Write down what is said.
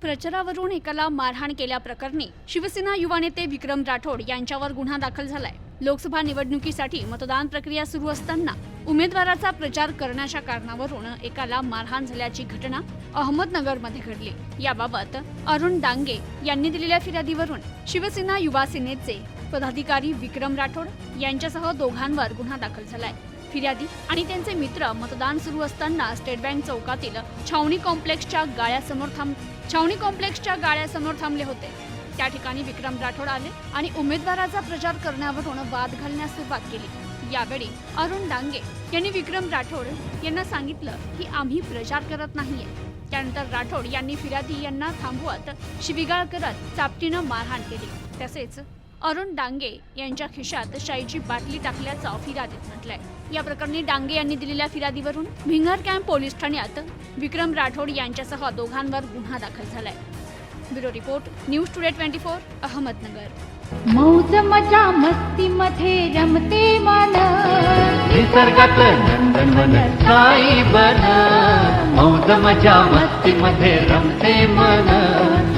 प्रचारावरून एकाला मारहाण केल्याप्रकरणी शिवसेना युवा नेते विक्रम राठोड यांच्यावर गुन्हा दाखल झालाय. लोकसभा निवडणुकीसाठी मतदान प्रक्रिया सुरू असताना उमेदवाराचा प्रचार करण्याच्या कारणावरून एकाला मारहाण झाल्याची घटना अहमदनगरमध्ये घडली. याबाबत अरुण डांगे यांनी दिलेल्या फिर्यादीवरून शिवसेना युवा सेनेचे पदाधिकारी विक्रम राठोड यांच्यासह दोघांवर गुन्हा दाखल झालाय. फिर्यादी आणि त्यांचे मित्र मतदान सुरू असताना स्टेट बँक चौकातील छावणी कॉम्प्लेक्सच्या गाळ्यासमोर थांब छावणी कॉम्प्लेक्सच्या गाळ्यासमोर थांबले होते. त्या ठिकाणी विक्रम राठोड आले आणि उमेदवाराचा प्रचार करण्यावरून वाद घालण्यास सुरुवात केली. यावेळी अरुण डांगे यांनी विक्रम राठोड यांना सांगितलं की आम्ही प्रचार करत नाहीये. त्यानंतर राठोड यांनी फिर्यादी यांना थांबवत शिविगाळ करत चापटीनं मारहाण केली. तसेच अरुण डांगे यांच्या खिशात शाईची बाटली टाकल्याचं फिर्यादीत म्हटलंय. या प्रकरणी डांगे यांनी दिलेल्या फिर्यादीवरून भिंगर कॅम्प पोलीस ठाण्यात विक्रम राठोड यांच्यासह दोघांवर गुन्हा दाखल झालाय. Bureau report news today twenty four Ahmednagar. मौज मजा मस्ती मध्ये रमते मन. निसर्गात नंदनवन साई बन. मौज मजा मस्ती मध्ये रमते मन.